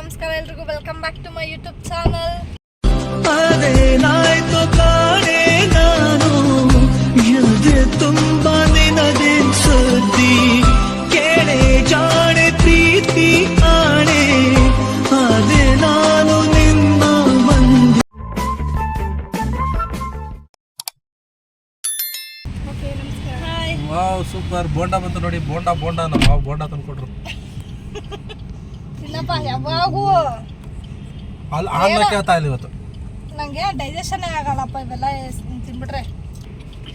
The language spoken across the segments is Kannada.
ನಮಸ್ಕಾರ ಎಲ್ರಿಗೂ. Welcome back to my YouTube channel ತುಂಬ ನಿನದೆ ಸುದ್ದಿ. ಕೇಳೆ ಜಾಣೆ ಪ್ರೀತಿ ಆಣೆ. ಅದೇ ನಾನು ನಿನ್ನ ಮಂದಿ. ಓಕೆ ನಮಸ್ಕಾರ. ಹಾಯ್ ವಾವ್ ಸೂಪರ್ ಬೋಂಡಾ ಬಂತು ನೋಡಿ. ಬೋಂಡಾ ಬೋಂಡಾ ನಮ್ಮ ಮಾವ ತಂದು ತಂದ್ಕೊಟ್ರು. ತಿನ್ನಪ್ಪ ಯಾವಾಗೂ. ಅಲ್ಲಿ ಆನ್ನ ಕೇಳ್ತಾ ಇಲ್ಲ ಇವತ್ತು. ನಂಗೆ ಡೈಜೆಷನ್ ಆಗಲ್ಲಪ್ಪ ಇವೆಲ್ಲ ತಿನ್ಬಿಟ್ರೆ.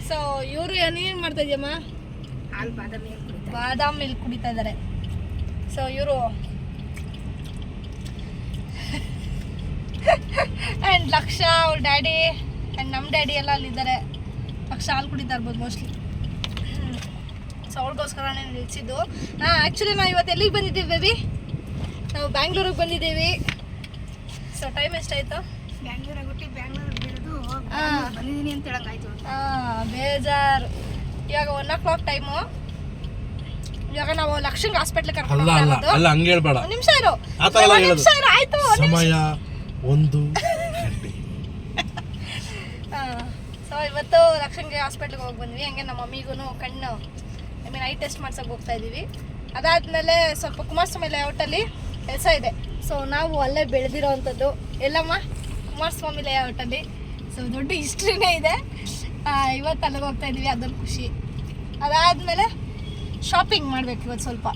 ಸೊ ಇವರು ಏನೇನು ಮಾಡ್ತಾ ಇದೆಯಮ್ಮ? ಹಾಲು ಬಾದಾಮಿ ಬಾದಾಮಿ ಮಿಲ್ಕ್ ಕುಡಿತಾ ಇದ್ದಾರೆ. ಸೊ ಇವರು ಆ್ಯಂಡ್ ಲಕ್ಷ ಅವ್ರ ಡ್ಯಾಡಿ ಆ್ಯಂಡ್ ನಮ್ಮ ಡ್ಯಾಡಿ ಎಲ್ಲ ಅಲ್ಲಿದ್ದಾರೆ. ಲಕ್ಷ ಹಾಲು ಕುಡಿತಾ ಇರ್ಬೋದು ಮೋಸ್ಟ್ಲಿ ಸೊ ಅವ್ಳಿಗೋಸ್ಕರನೇ ನಿಲ್ಸಿದ್ದು. ಹಾಂ ಆ್ಯಕ್ಚುಲಿ ನಾವು ಇವತ್ತು ಎಲ್ಲಿಗೆ ಬಂದಿದ್ದೀವಿ ಬೇಬಿ ನಾವು ಬ್ಯಾಂಗ್ಳೂರಿಗೆ ಬಂದಿದ್ದೀವಿ. ಸೊ ಟೈಮ್ ಎಷ್ಟಾಯಿತು? ಬ್ಯಾಂಗ್ಳೂರಾಗ ಹುಟ್ಟಿ ಬ್ಯಾಂಗ್ಳೂರ್ ಬಿಡೋದು ಹಾ. ಬಂದಿದ್ದೀನಿ ಅಂತ ಹೇಳಂಗಾಯ್ತು ಆ, ಬೇಜಾರು. ಇವಾಗ ಒನ್ ಓ ಕ್ಲಾಕ್ ಟೈಮು ಇವಾಗ ನಾವು ಲಕ್ಷ್ಮಿ ಹಾಸ್ಪಿಟ್ಲ್ ಕರ್ಕೊಂಡು ಅಲ್ಲ ಹೋಗ್ತಾ ಅಲ್ಲ ಇರೋದು. ಅಲ್ಲ ಹಂಗೆ ಹೇಳ್ಬೇಡ. ಒಂದ್ ನಿಮಿಷ ಇರು. ಆ ಥರ ಎಲ್ಲ ನಿಮಿಷ ಇರು ಆಯ್ತು ಸಮಯ ಒಂದು ಗಂಟೆ. ಆ, ಸೊ ಇವತ್ತು ಲಕ್ಷಂಗೆ ಹಾಸ್ಪಿಟ್ಲ್ಗೆ ಹೋಗಿ ಬಂದ್ವಿ. ಹಂಗೆ ನಮ್ಮ ಮಮ್ಮಿಗೂ ಕಣ್ಣು ಐ ಮೀನ್ ಐ ಟೆಸ್ಟ್ ಮಾಡ್ಸೋಕೆ ಹೋಗ್ತಾ ಇದ್ದೀವಿ ಅದಾದ್ಮೇಲೆ ಸ್ವಲ್ಪ ಕುಮಾರಸ್ವಾಮಿ ಲೇಔಟಲ್ಲಿ ಕೆಲಸ ಇದೆ. ಸೊ ನಾವು ಅಲ್ಲೇ ಬೆಳೆದಿರೋ ಅಂಥದ್ದು ಎಲ್ಲಮ್ಮ? ಕುಮಾರಸ್ವಾಮಿ ಲೇಔಟಲ್ಲಿ ಸೊ ದೊಡ್ಡ ಹಿಸ್ಟ್ರಿನೇ ಇದೆ. ಇವತ್ತು ಅಲ್ಲಿಗೆ ಹೋಗ್ತಾ ಇದ್ದೀವಿ. ಅದೊಂದು ಖುಷಿ. ಅದಾದಮೇಲೆ ಶಾಪಿಂಗ್ ಮಾಡಬೇಕು ಇವತ್ತು ಸ್ವಲ್ಪ.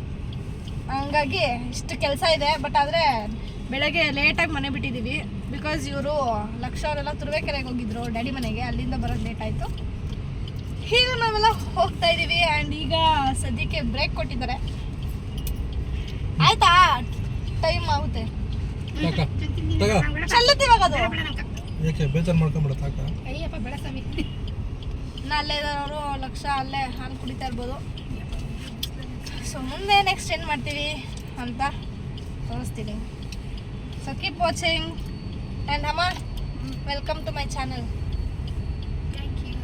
ಹಂಗಾಗಿ ಇಷ್ಟು ಕೆಲಸ ಇದೆ. ಬಟ್ ಆದರೆ ಬೆಳಗ್ಗೆ ಲೇಟಾಗಿ ಮನೆ ಬಿಟ್ಟಿದ್ದೀವಿ. ಬಿಕಾಸ್ ಇವರು ಲಕ್ಷ ಅವರೆಲ್ಲ ತುರುವೇಕೆರೆಗೆ ಹೋಗಿದ್ರು ಡ್ಯಾಡಿ ಮನೆಗೆ. ಅಲ್ಲಿಂದ ಬರೋದು ಲೇಟ್ ಆಯಿತು. ಈಗ ನಾವೆಲ್ಲ ಹೋಗ್ತಾ ಇದ್ದೀವಿ. ಆ್ಯಂಡ್ ಈಗ ಸದ್ಯಕ್ಕೆ ಬ್ರೇಕ್ ಕೊಟ್ಟಿದ್ದಾರೆ. ಆಯ್ತಾ? ಟೈಮ್ ಆಗುತ್ತೆ. ತಾಕ ತಗ ಚಲ್ಲತ್ತೆ ಇವಾಗ ಅದು. ಏಕೆ ಬೇಜಾರು ಮಾಡ್ಕೊಂಬಿಡ ತಾಕ. ಅಯ್ಯಪ್ಪ ಬೇಡ ಸ್ವಾಮಿ. ನಾ ಅಲ್ಲೇ ಇರೋರು ಲಕ್ಷ ಅಲ್ಲೇ ಹಾಲು ಕುಡಿತಾ ಇರ್ಬೋದು. ಸೊ ಮುಂದೆ ನೆಕ್ಸ್ಟ್ ಏನು ಮಾಡ್ತೀವಿ ಅಂತ ತೋರಿಸ್ತೀನಿ. ಸೊ ಕೀಪ್ ವಾಚಿಂಗ್ ಆ್ಯಂಡ್ ಅಮ್ಮ welcome to my channel thank you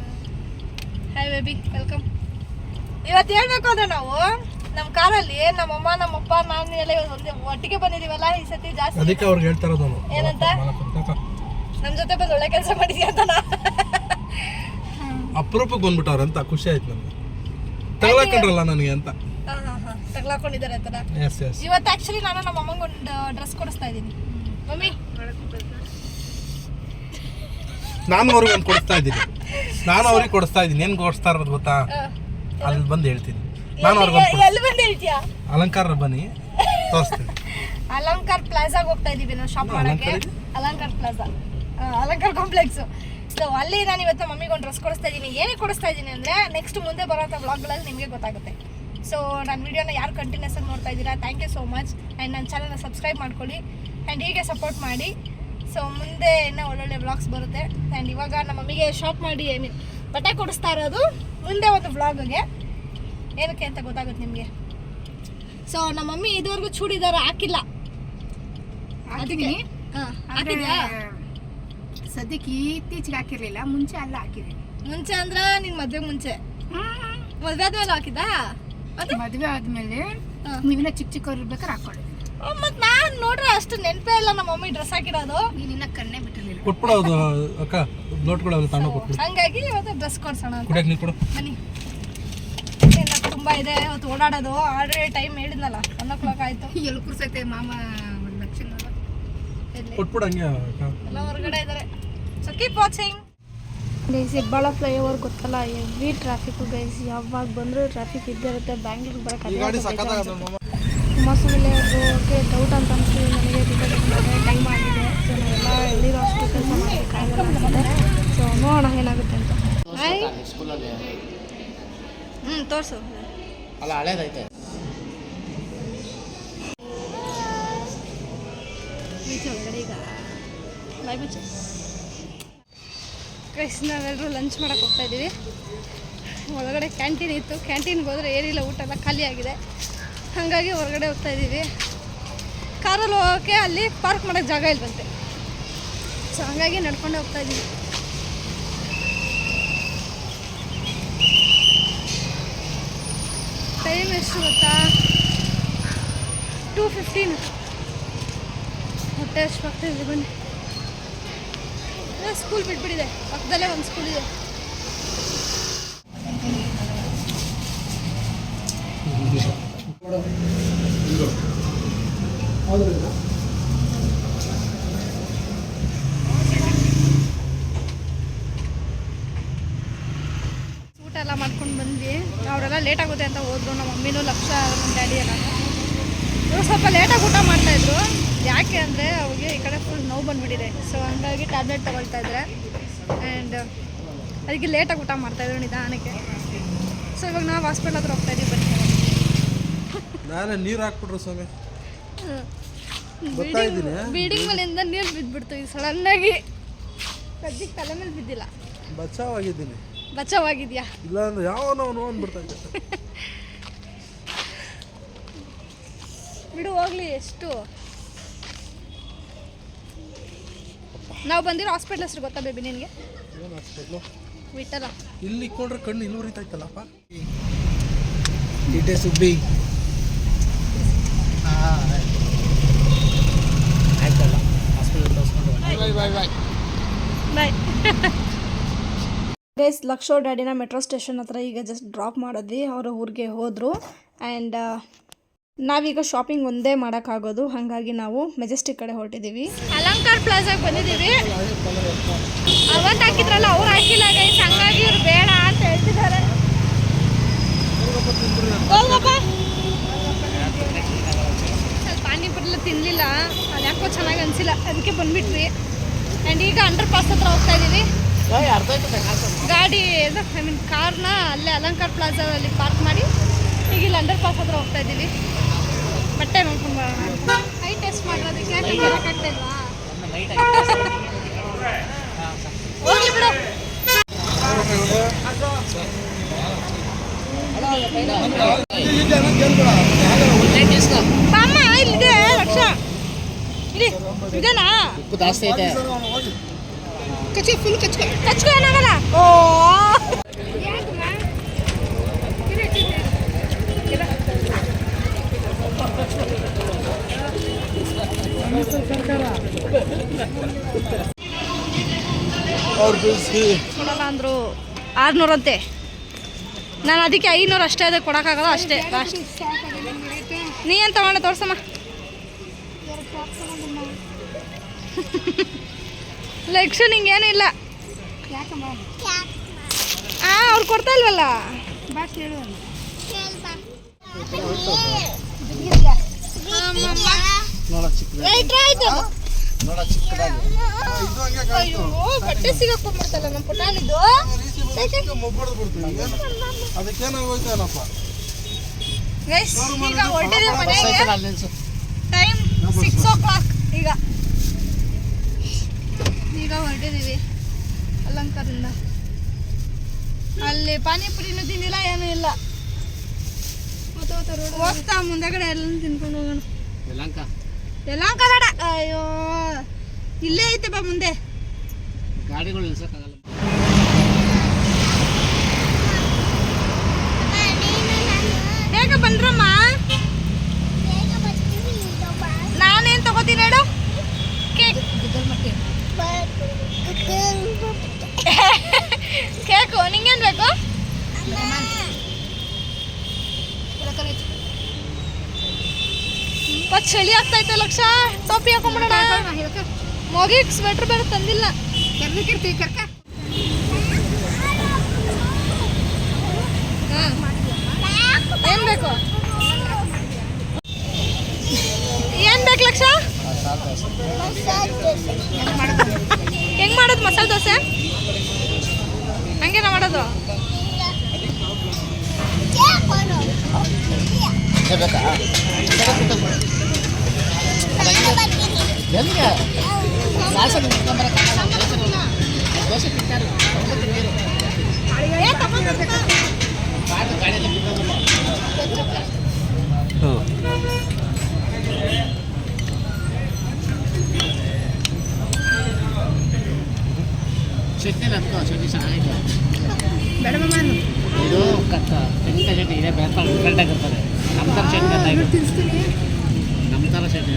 hi baby welcome ಇವತ್ತು ಹೇಳ್ಬೇಕು ಅಂದ್ರೆ ನಾವು ನಮ್ಮ ಕಾರಲ್ಲಿ ನಮ್ಮ ಅಪ್ಪ ನಾನು ಎಲ್ಲ ಒಂದೇ ಒಟ್ಟಿಗೆ ಬಂದಿದೀವಲ್ಲ ಈ ಸತಿ ಜಾಸ್ತಿ ಅದಕ್ಕೆ ಅವ್ರಿಗೆ ಹೇಳ್ತಾ ಇರೋದು ನಾನು. ಏನಂತ? ನಮ್ಮ ಜೊತೆ ಬಂದು ಒಳ್ಳೆ ಕೆಲಸ ಮಾಡಿದ್ಯಾ ಅಂತ ನಾ. ಅಪರೂಪಕ್ಕೆ ಬಂದ್ಬಿಟ್ಟವ್ರೆ ಅಂತ ಖುಷಿ ಆಯ್ತು ನನಗೆ ತಗೊಳಕಂಡ್ರಲ್ಲ ನನಗೆ ಅಂತ. ತಗ್ಲಾಕೊಂಡಿದ್ದಾರೆ ಆ ಎಸ್ ಎಸ್ ಇವತ್ತು ಆಕ್ಚುಲಿ ನಾನು ನಮ್ಮ ಅಮ್ಮಂಗೆ ಒಂದು ಡ್ರೆಸ್ ಕೊಡಿಸ್ತಾ ಇದ್ದೀನಿ. ಮಮ್ಮಿ. ನಾನು ಅವ್ರಿಗೆ ಒಂದು ಕೊಡಿಸ್ತಾ ಇದ್ದೀನಿ. ನಾನು ಅವ್ರಿಗೆ ಕೊಡಿಸ್ತಾ ಇದ್ದೀನಿ. ಏನು ಕೊಡಿಸ್ತಾ ಇರೋದು ಗೊತ್ತಾ? ಅಲ್ಲಿ ಬಂದು ಹೇಳ್ತೀನಿ. ನಾನು ಅವ್ರಿಗೆ ಎಲ್ಲಿ- ಬಂದು ಹೇಳ್ತೀಯಾ? ಅಲಂಕಾರ ಬನ್ನಿ ತೋರಿಸ್ತೀನಿ. ಅಲಂಕಾರ ಪ್ಲಾಜಾಗೆ ಹೋಗ್ತಾ ಇದೀವಿ ನಾವು ಶಾಪ್ ಮಾಡಕ್ಕೆ. ಅಲಂಕಾರ ಪ್ಲಾಜಾ. ಅಲಂಕಾರ ಕಾಂಪ್ಲೆಕ್ಸ್ ಸೊ ಅಲ್ಲಿ ನಾನು ಇವತ್ತು ಮಮ್ಮಿಗೆ ಒಂದು ಡ್ರೆಸ್ ಕೊಡಿಸ್ತಾ ಇದ್ದೀನಿ ಏನೇ ಕೊಡಿಸ್ತಾ ಇದ್ದೀನಿ ಅಂದರೆ ನೆಕ್ಸ್ಟ್ ಮುಂದೆ ಬರೋಂಥ ವ್ಲಾಗ್ಗಳಲ್ಲಿ ನಿಮಗೆ ಗೊತ್ತಾಗುತ್ತೆ. ಸೊ ನನ್ನ ವಿಡಿಯೋನ ಯಾರು ಕಂಟಿನ್ಯೂಸ್ ಆಗಿ ನೋಡ್ತಾ ಇದ್ದೀರಾ thank you so much and ನನ್ನ ಚಾನಲ್ನ ಸಬ್ಸ್ಕ್ರೈಬ್ ಮಾಡ್ಕೊಳ್ಳಿ. ಆ್ಯಂಡ್ ಹೀಗೆ ಸಪೋರ್ಟ್ ಮಾಡಿ. ಸೊ ಮುಂದೆ ಇನ್ನೂ ಒಳ್ಳೊಳ್ಳೆ ವ್ಲಾಗ್ಸ್ ಬರುತ್ತೆ. ಆ್ಯಂಡ್ ಇವಾಗ ನಮ್ಮ ಮಮ್ಮಿಗೆ ಶಾಪ್ ಮಾಡಿ ಐ ಮೀನ್ ಬಟ್ಟೆ ಕೊಡಿಸ್ತಾ ಇರೋದು. ಮುಂದೆ ಒಂದು ವ್ಲಾಗ್ಗೆ ಏನಕ್ಕೆ ಅಂತ ಗೊತ್ತಾಗುತ್ತೆ ನಿಮಗೆ? ಸೊ ನಮ್ಮ ಮಮ್ಮಿ ಇದುವರೆಗೂ ಚೂಡಿದಾರ ಹಾಕಿಲ್ಲ. ಅದಕ್ಕೆ ಹಾಕಿದ್ಯಾ? ಸದ್ಯಕ್ಕೆ ಇತ್ತೀಚೆಗೆ ಹಾಕಿರ್ಲಿಲ್ಲ ಮುಂಚೆ ಅಲ್ಲ ಹಾಕಿದೆ ಮುಂಚೆ ಅಂದ್ರ ನಿನ್ ಮದ್ವೆ ಮುಂಚೆ. ಮದ್ವೆ ಆದ್ಮೇಲೆ ಹಾಕಿದ್ದಾ? ಮದ್ವೆ ಆದ್ಮೇಲೆ ನೀವಿನ ಚಿಕ್ಕ ಚಿಕ್ಕವ್ರು ಇರ್ಬೇಕಾದ್ರೆ ಹಾಕೊಳ್ಳಿ. ಮತ್ ನಾನ್ ನೋಡ್ರೆ ಅಷ್ಟು ನೆನಪೇ ಇಲ್ಲ ನಮ್ಮ ಮಮ್ಮಿ ಡ್ರೆಸ್ ಹಾಕಿರೋದು. ನೀನ್ ಇನ್ನ ಕಣ್ಣೇ ಬಿಟ್ಟಿರ್ಲಿಲ್ಲ. ಕೊಟ್ಬಿಡೋದು ಅಕ್ಕ. ನೋಟ್ಗಳು ತಗೊಂಡು ಹಂಗಾಗಿ ಇವತ್ತು ಡ್ರೆಸ್ ಕೊಡ್ಸೋಣ ಬನ್ನಿ. ತುಂಬಾ ಇದೆ ಇವತ್ತು ಓಡಾಡೋದು. ಆಲ್ರೆಡಿ ಟೈಮ್ ಹೇಳಿದ್ನಲ್ಲ ಒನ್ ಓ ಕ್ಲಾಕ್ ಆಯ್ತು. ಎಲ್ಲಿ ಕೂರ್ಸೈತೆ ಮಾಮ ಒಂದು ಲಕ್ಷ ನೋಡು. ಎಲ್ಲಿ? ಕೊಟ್ಬಿಡು ಹಂಗೆ ಎಲ್ಲ ಹೊರಗಡೆ ಇದ್ದಾರೆ so keep watching guys Hebbal flyover ಗೊತ್ತಲ್ಲ ಎವ್ರಿ ಟ್ರಾಫಿಕ್ ಗೈಸ್ ಯಾವಾಗ ಬಂದರೂ ಟ್ರಾಫಿಕ್ ಇದ್ದೇ ಇರುತ್ತೆ. ಬ್ಯಾಂಗ್ಳೂರ್ ಬರೋಕ್ಕೆ ಕುಮಾರಸ್ವಾಮಿ ಓಕೆ ಡೌಟ್ ಅಂತ ಅನ್ಸಿ ನನಗೆ ಟೈಮ್ ಆಗಿದೆ. ಸೊ ನಾವೆಲ್ಲ ಎಲ್ಲಿರೋ ಅಷ್ಟು ಕೆಲಸ ಸೊ ನೋಡೋಣ ಏನಾಗುತ್ತೆ ಅಂತ. ಹಾಯ್ ಹ್ಞೂ ತೋರಿಸು. ಅಲ್ಲ, ಹಳೇದೈತೆ. ಕ್ರೈಸ್ ನಾವೆಲ್ಲರೂ ಲಂಚ್ ಮಾಡಕ್ಕೆ ಹೋಗ್ತಾ ಇದ್ದೀವಿ. ಒಳಗಡೆ ಕ್ಯಾಂಟೀನ್ ಇತ್ತು. ಕ್ಯಾಂಟೀನ್ಗೆ ಹೋದರೆ ಏನಿಲ್ಲ, ಊಟ ಎಲ್ಲ ಖಾಲಿಯಾಗಿದೆ ಹಾಗಾಗಿ ಹೊರಗಡೆ ಹೋಗ್ತಾ ಇದ್ದೀವಿ. ಕಾರಲ್ಲಿ ಹೋಗೋಕ್ಕೆ ಅಲ್ಲಿ ಪಾರ್ಕ್ ಮಾಡೋಕ್ಕೆ ಜಾಗ ಇಲ್ವಂತೆ. ಸೊ ಹಾಗಾಗಿ ನಡ್ಕೊಂಡೇ ಹೋಗ್ತಾ ಇದ್ದೀವಿ. ಟೈಮ್ ಎಷ್ಟು ಗೊತ್ತಾ? ಟೂ ಫಿಫ್ಟೀನ್ ಹೊಟ್ಟೆ ಎಷ್ಟು ಇದೆ ಬನ್ನಿ. ಸ್ಕೂಲ್ ಬಿಟ್ಬಿಟ್ಟಿದೆ. ಪಕ್ಕದಲ್ಲೇ ಒಂದು ಸ್ಕೂಲ್ ಇದೆ. ಊಟ ಎಲ್ಲ ಮಾಡ್ಕೊಂಡು ಬಂದ್ವಿ. ಅವರೆಲ್ಲ ಲೇಟ್ ಆಗುತ್ತೆ ಅಂತ ಹೋದ್ರು. ನಮ್ಮ ಮಮ್ಮಿನೂ ಲಕ್ಷ ನಮ್ಮ ಡ್ಯಾಡಿ ಎಲ್ಲ. ಇವರು ಸ್ವಲ್ಪ ಲೇಟಾಗಿ ಊಟ ಮಾಡ್ತಾಯಿದ್ರು ಯಾಕೆ ಅಂದರೆ ಅವ್ರಿಗೆ ಈ ಕಡೆ ಫುಲ್ ನೋವು ಬಂದುಬಿಟ್ಟಿದೆ. ಸೊ ಹಂಗಾಗಿ ಟ್ಯಾಬ್ಲೆಟ್ ತೊಗೊಳ್ತಾ ಇದ್ದಾರೆ. ಆ್ಯಂಡ್ ಅದಕ್ಕೆ ಲೇಟಾಗಿ ಊಟ ಮಾಡ್ತಾಯಿದ್ರು ನಿಧಾನಕ್ಕೆ. ಸೊ ಇವಾಗ ನಾವು ಹಾಸ್ಪಿಟ್ಲ್ ಹತ್ರ ಹೋಗ್ತಾ ಇದ್ದೀವಿ ಬನ್ನಿ. ನಾನೇ ನೀರು ಹಾಕ್ಬಿಟ್ರು ಸ್ವಾಮಿ. ಬೀಡಿಂಗ್ ಮೇಲಿಂದ ನೀರು ಬಿದ್ದುಬಿಡ್ತು ಸಡನ್ನಾಗಿ ಸದ್ಯಕ್ಕೆ ತಲೆ ಮೇಲೆ ಬಿದ್ದಿಲ್ಲ. ಬಚಾವಾಗಿದ್ದೀನಿ ಬಚಾವಾಗಿದ್ಯಾ? ಇಲ್ಲ ಯಾವನವನು ಅಂದ್ಬಿಡ್ತಾ ಇದ್ದೆ. ಬಿಡು ಹೋಗ್ಲಿ ಎಷ್ಟು? ನಾವು ಬಂದಿರೋ ಹಾಸ್ಪಿಟ್ಲ್ ಹೆಸರು ಗೊತ್ತಾ ಬೇಬಿ ನಿನಗೆ? ಏನು ಹಾಸ್ಪಿಟ್ಲು ವಿಠಲ. ಇಲ್ಲಿ ಇಕ್ಕೊಂಡ್ರೆ ಕಣ್ಣು ಇಲ್ಲಿ ಉರಿತೈತಲ್ಲಪ್ಪ ಡಿಟೆ ಸುಬ್ಬಿ ಆಯ್ತಲ್ಲ. ಹಾಸ್ಪಿಟಲ್ ತೋರಿಸ್ಕೊಂಡು bye bye bye bye guys ಲಕ್ಷೋ ಡ್ಯಾಡಿನ ಮೆಟ್ರೋ ಸ್ಟೇಷನ್ ಹತ್ರ ಈಗ ಜಸ್ಟ್ ಡ್ರಾಪ್ ಮಾಡಿದ್ವಿ. ಅವರು ಊರಿಗೆ ಹೋದರು. ಆ್ಯಂಡ್ ನಾವೀಗ ಶಾಪಿಂಗ್ ಒಂದೇ ಮಾಡೋಕ್ಕಾಗೋದು. ಹಾಗಾಗಿ ನಾವು ಮೆಜೆಸ್ಟಿಕ್ ಕಡೆ ಹೊರಟಿದ್ದೀವಿ ಅಲಂಕಾರ್ ಪ್ಲಾಜಾಗೆ ಬಂದಿದ್ದೀವಿ ಅವತ್ತು ಹಾಕಿದ್ರಲ್ಲ ಅವ್ರು ಹಾಕಿಲ್ಲ ಗೈಸ್. ಹಂಗಾಗಿ ಇವ್ರು ಬೇಡ ಅಂತ ಹೇಳ್ತಿದ್ದಾರೆ. ಸ್ವಲ್ಪ ಪಾನಿಪುರಿ ತಿನ್ನಲಿಲ್ಲ ಅದು ಯಾಕೋ ಚೆನ್ನಾಗಿ ಅನಿಸಿಲ್ಲ. ಅದಕ್ಕೆ ಬಂದ್ಬಿಟ್ವಿ. ಆ್ಯಂಡ್ ಈಗ ಅಂಡರ್ ಪಾಸ್ ಹತ್ರ ಹೋಗ್ತಾ ಇದ್ದೀವಿ ಗಾಡಿ ಐ ಮೀನ್ ಕಾರ್ನ ಅಲ್ಲೇ ಅಲಂಕಾರ್ ಪ್ಲಾಜಾದಲ್ಲಿ ಪಾರ್ಕ್ ಮಾಡಿ ಈಗ ಇಲ್ಲಿ ಅಂಡರ್ ಪಾಸ್ ಹತ್ರ ಹೋಗ್ತಾ ಇದ್ದೀವಿ. ಬಟ್ಟೆ ನೋಡ್ಕೊಂಡು ಬರೋಣ ಐ ಟೆಸ್ಟ್ ಮಾಡೋದಕ್ಕೆ ಬರೋಕ್ಕಾಗ್ತಾ ಇಲ್ವಾ ಹೋಗ್ಲಿ ಬಿಡು. ಬಾಮ್ಮ ಇಲ್ಲಿದೆ ಲಕ್ಷ ಇಲ್ಲಿ ಇದೇನಾ? ಜಾಸ್ತಿ ಐತೆ ಕಚ್ಚಿ ಫುಲ್ ಕಚ್ಕೊ ಕಚ್ಕೊ ಏನಾಗಲ್ಲ ಓ! ಕೊಡಲ್ಲ ಅಂದರು ಆರುನೂರಂತೆ ನಾನು ಅದಕ್ಕೆ ಐನೂರು ಅಷ್ಟೇ ಅದಕ್ಕೆ ಕೊಡೋಕ್ಕಾಗಲ್ಲ ಅಷ್ಟೇ ಲಾಸ್ಟ್ ನೀ ಏನು ತಗೊಂಡೆ ತೋರ್ಸಮ್ಮ. ಲಕ್ಷ ನಿಂಗೇನಿಲ್ಲ ಆ ಅವ್ರು ಕೊಡ್ತಾ ಇಲ್ವಲ್ಲ? ನಮ್ಮ ಅದಕ್ಕೇನಾಗೋಯ್ತೇನಪ್ಪ ಈಗ ಮನೆಗೆ ಟೈಮ್ ಸಿಕ್ಸ್ ಓ ಕ್ಲಾಕ್ ಈಗ. ಈಗ ಹೊರಟಿದ್ದೀವಿ. ಅಲಂಕಾರದಿಂದ. ಅಲ್ಲಿ ಪಾನಿಪುರಿನೂ ತಿಂದಿಲ್ಲ ಏನೂ ಇಲ್ಲ. ಹೋಗ್ತಾ ಮುಂದೆಗಡೆ ಎಲ್ಲ ತಿನ್ಕೊಂಡು ಹೋಗೋಣ. ಯಲಹಂಕ ಬೇಡ ಅಯ್ಯೋ ಇಲ್ಲೇ ಐತೆ ಬಾ ಮುಂದೆ. ಗಾಡಿಗಳು ನಿಲ್ಸಕ್ಕಾಗಲ್ಲ ಬೇಗ ಬಂದ್ರಮ್ಮ. ನಾನೇನು ತಗೋತೀನಿ ಹೇಳು ಕೇಕ್ ಕೇಕು ನಿಂಗೇನು ಬೇಕು? ಚಳಿ ಆಗ್ತೈತೆ ಲಕ್ಷ. ಟೋಪಿ ಹಾಕೊಂಬಿಡೋಣ. ಮಗಿಗೆ ಸ್ವೆಟರ್ ಬೇರೆ ತಂದಿಲ್ಲ. ಏನ್ ಬೇಕು? ಏನು ಬೇಕು ಲಕ್ಷ? ಹೆಂಗ್ ಮಾಡೋದು ಮಸಾಲೆ ದೋಸೆ? ಗಾಡಿ ಗಾಡಿಯಲ್ಲಿ ಬಿದ್ದೋಗಲ್ಲ ಚಟ್ನಿ ಅನ್ಕೋ ಚಟ್ನಿ ಚೆನ್ನಾಗಿದೆ. ಇದು ಕತ್ತ ತೆಂಗಿನ ಚಟ್ನಿ ಇದೆ ಬೇಸ್ತಾರೆ ಡಿಫ್ರೆಂಟಾಗಿರ್ತದೆ ನಮ್ಮ ಥರ ಚಟ್ನಿ ಅಂತ ನಮ್ಮ ಥರ ಚಟ್ನಿ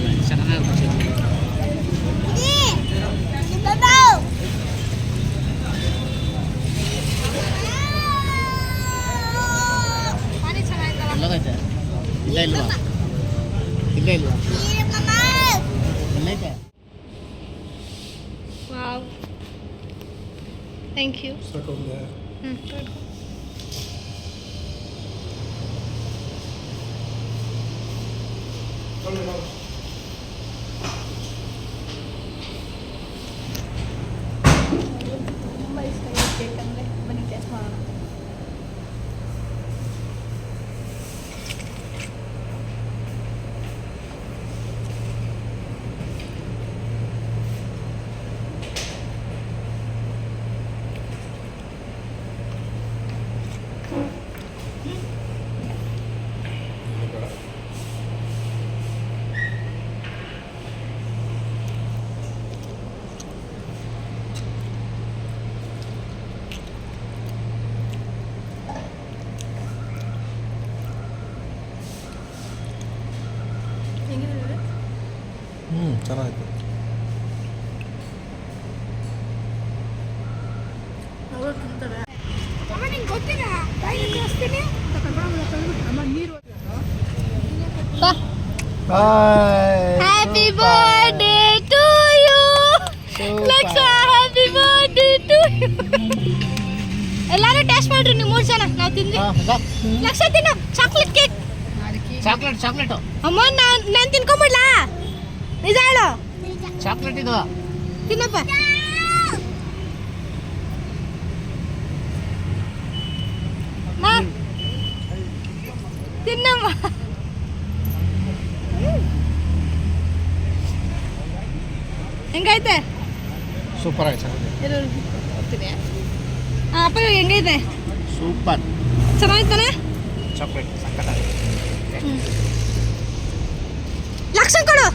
ಇಲ್ಲ ಇಲ್ಲ ಇಲ್ಲ ಇಲ್ವಾ? Thank you Hı. ಅಮ್ಮ ನೀರು happy birthday to you Laksha happy birthday to you ಎಲ್ಲರೂ ಟೇಸ್ಟ್ ಮಾಡ್ರಿ ನೀವು ಮೂರು ಜನ. ನಾವು ತಿಂದ್ವಿ. ಲಕ್ಷ ತಿನ್ನು. ಚಾಕ್ಲೇಟ್ ಕೇಕ್ ಚಾಕ್ಲೇಟ್ ಚಾಕ್ಲೇಟ್ ಅಮ್ಮ ನಾನು ನಾನು ತಿನ್ಕೊಂಬಿಡ್ಲಾ. ನಿಜ ಹೇಳು. ಚಾಕ್ಲೇಟ್ ಇದು. ತಿನ್ನಪ್ಪ. ತಿನ್ನಮ್ಮ. ಹೆಂಗೈತೆ? ಸೂಪರ್ ಆಗಿ ಚೆನ್ನಾಗಿದೆ. ಅಪ್ಪ ಹೆಂಗೈತೆ? ಸೂಪರ್ ಚೆನ್ನಾಗಿತ್ತಾನೆ? ಚಾಕ್ಲೇಟ್ ಸಕ್ಕತ್ತಾಗಿದೆ. ಲಕ್ಷ ಕೊಡು.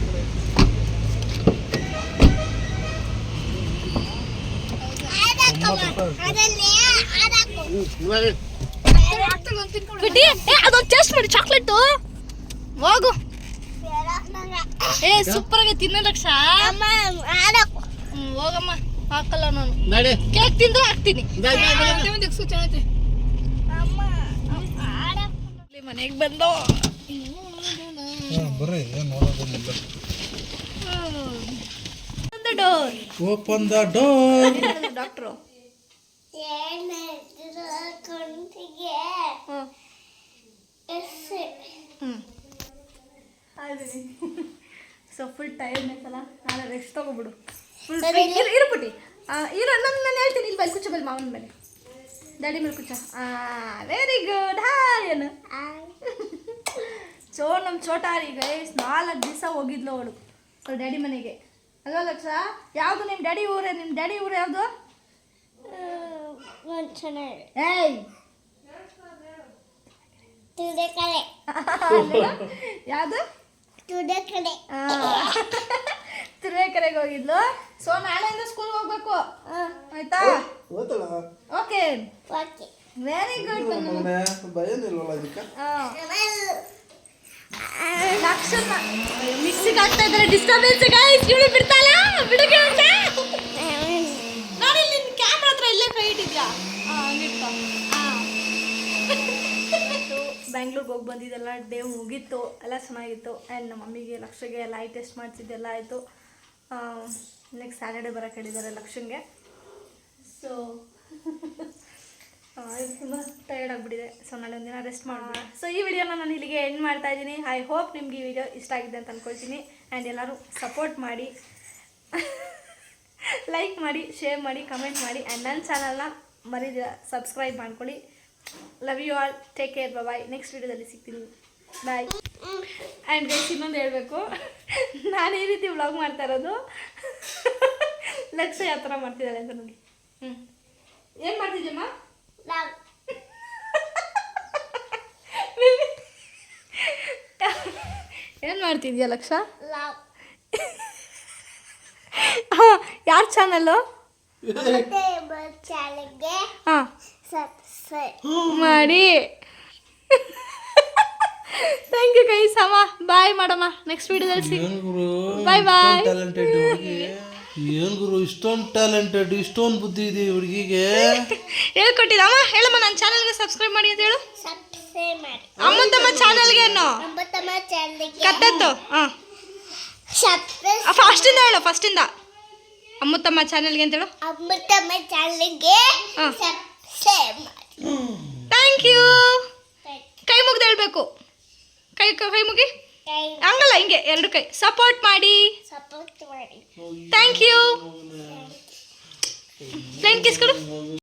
ಏ ಅದೊಂದು ಟೇಸ್ಟ್ ಮಾಡಿ ಚಾಕ್ಲೇಟು ಹೋಗು. ಏ ಸೂಪರ್ ಆಗಿ ತಿನ್ನ ಲಕ್ಷ. ಹೋಗಮ್ಮ ಹಾಕಲ್ಲ ನಾನು. ಕೇಕ್ ತಿಂದ್ರೆ ಹಾಕ್ತೀನಿ. ಮನೆಗೆ ಬಂದು. ಬರ್ರಿ ಏನು door open the door doctor so full tired ಐತಲ್ಲ? ನಾಳೆ ರೆಸ್ಟ್ ತಗೋಬಿಡು. ಫುಲ್ ಇರು ಇರೋ ಇರು ನಾನು ನಾನು ಹೇಳ್ತೀನಿ. ಇಲ್ಲಿ ಬಲ್ಲಿ ಕುಚ್ಚ ಬಲ್ಲಿ ಮಾವನ ಮೇಲೆ ಡ್ಯಾಡಿ ಮೇಲೆ ಕುಚ್ಚ ವೆರಿ ಗುಡ್ ಹಾಯ್ ಏನು ಚೋ ನಮ್ಮ ಚೋಟಾರಿಗೆ ನಾಲ್ಕು ದಿವಸ ಹೋಗಿದ್ಲು ಅವಳು ಸೊ ಡ್ಯಾಡಿ ಮನೆಗೆ. ಅಲ್ವಾ ಲಕ್ಷ? ಯಾವುದು ನಿಮ್ಮ ಡ್ಯಾಡಿ ಊರೇ? ನಿಮ್ಮ ಡ್ಯಾಡಿ ಊರು ಯಾವುದು? ಏಯ್! ಯಾವುದು? ತಿರುವೇಕೆರೆಗೆ ಹೋಗಿದ್ಲು. ಸೊ ನಾಳೆಯಿಂದ ಸ್ಕೂಲ್ ಹೋಗ್ಬೇಕು. ಆಯ್ತಾ? ಓಕೆ. ವೆರಿ ಗುಡ್ ಮಿಕ್ಸಿಗೆ ಆಗ್ತಾ ಇದ್ದಾರೆ. ಡಿಸ್ಟರ್ಬೆನ್ಸ್ ಗೈಸ್ ಇವಳು ಬಿಡ್ತಾಳ? ಬಿಡುಗೆ ಅಂತ? ನೋಡಿ ನಿನ್ನ ಕ್ಯಾಮ್ರಾ ಹತ್ರ ಇಲ್ಲೇ ಕೈ ಇಟ್ಟಿದ್ಯಾ? ಬ್ಯಾಂಗ್ಳೂರ್ಗೆ ಹೋಗಿ ಬಂದಿದ್ದೆಲ್ಲ ಡೇ ಮುಗೀತು, ಎಲ್ಲ ಚೆನ್ನಾಗಿತ್ತು. ಆ್ಯಂಡ್ ನಮ್ಮ ಮಮ್ಮಿಗೆ, ಲಕ್ಷಗೆ ಎಲ್ಲ ಟೆಸ್ಟ್ ಮಾಡಿಸಿದ್ದೆಲ್ಲ ಆಯಿತು. ನೆಕ್ಸ್ಟ್ ಸ್ಯಾಟರ್ಡೇ ಬರೋಕೆ ಹೇಳಿದ್ದಾರೆ ಲಕ್ಷಂಗೆ. ಸೊ ತುಂಬ ಟಯರ್ಡ್ ಆಗಿಬಿಟ್ಟಿದೆ. ಸೊ ನಾಳೆ ಒಂದಿನ ರೆಸ್ಟ್ ಮಾಡೋಣ ಸೊ ಈ ವಿಡಿಯೋನ ನಾನು ಇಲ್ಲಿಗೆ ಎಂಡ್ ಮಾಡ್ತಾ ಇದ್ದೀನಿ. ಐ ಹೋಪ್ ನಿಮ್ಗೆ ಈ ವಿಡಿಯೋ ಇಷ್ಟ ಆಗಿದೆ ಅಂತ ಅಂದ್ಕೊಳ್ತೀನಿ ಆ್ಯಂಡ್ ಎಲ್ಲರೂ ಸಪೋರ್ಟ್ ಮಾಡಿ. ಲೈಕ್ ಮಾಡಿ ಶೇರ್ ಮಾಡಿ ಕಮೆಂಟ್ ಮಾಡಿ. ಆ್ಯಂಡ್ ನನ್ನ ಚಾನಲ್ನ ಮರೀದ ಸಬ್ಸ್ಕ್ರೈಬ್ ಮಾಡ್ಕೊಳ್ಳಿ. Love you all take care bye next ವಿಡಿಯೋದಲ್ಲಿ ಸಿಗ್ತೀನಿ. ಬಾಯ್ ಆ್ಯಂಡ್ ಗೈಸ್ ಇನ್ನೊಂದು ಹೇಳಬೇಕು. ನಾನು ಈ ರೀತಿ ವ್ಲಾಗ್ ಮಾಡ್ತಾ ಇರೋದು. ಲಕ್ಷ ಯಾವ ಥರ ಮಾಡ್ತಿದ್ದಾಳೆ ಅಂತ ನೋಡಿ. ಹ್ಞೂ ಏನು ಮಾಡ್ತಿದ್ಯಮ್ಮ? ಏನು ಮಾಡ್ತಿದ್ಯಾ ಲಕ್ಷ? ಹಾಂ ಯಾರು ಚಾನಲ್ಲು ಹಾಂ. ಮಾಡಿ. ಥ್ಯಾಂಕ್ ಯು ಗೈಸ್ ಅಮ್ಮ. ಬಾಯ್ ಮಾಡಮ್ಮ ನೆಕ್ಸ್ಟ್ ವಿಡಿಯೋದಲ್ಲಿ ಸಿಗ್ ಬಾಯ್ ಗುರು? ಏನ್ ಗುರು ಇಷ್ಟೊಂದು ಟ್ಯಾಲೆಂಟೆಡ್ ಇಷ್ಟೊಂದು ಬುದ್ಧಿ ಇದೆ ಹುಡುಗಿಗೆ. ಹೇಳ್ಕೊಟ್ಟಿದ್ದ ಅಮ್ಮ ಹೇಳಮ್ಮ ನನ್ನ ಚಾನಲ್ಗೆ ಸಬ್ಸ್ಕ್ರೈಬ್ ಮಾಡಿ ಅಂತ ಹೇಳು. ಅಮ್ಮ ತಮ್ಮ ಚಾನಲ್ಗೆ ಅನ್ನೋ ಕತ್ತತ್ತು ಹಾಂ. ಫಸ್ಟಿಂದ ಹೇಳು ಫಸ್ಟಿಂದ. ಅಂತ ಹೇಳು. ಅಮ್ಮ ತಮ್ಮ ಚಾನಲ್ಗೆ ಹಾ. ಸಬ್ಸ್ಕ್ರೈಬ್ ಮಾಡಿ. ಥ್ಯಾಂಕ್ ಯು ಕೈ ಮುಗ್ದು ಹೇಳಬೇಕು. ಕೈ ಕೈ ಮುಗಿ. ಹಂಗಲ್ಲ ಹಿಂಗೆ ಎರಡು ಕೈ. ಸಪೋರ್ಟ್ ಮಾಡಿ. ಸಪೋರ್ಟ್ ಮಾಡಿ. ಥ್ಯಾಂಕ್ ಯು ಫ್ರೆಂಡ್ ಕಿಸ್ ಕೊಡು.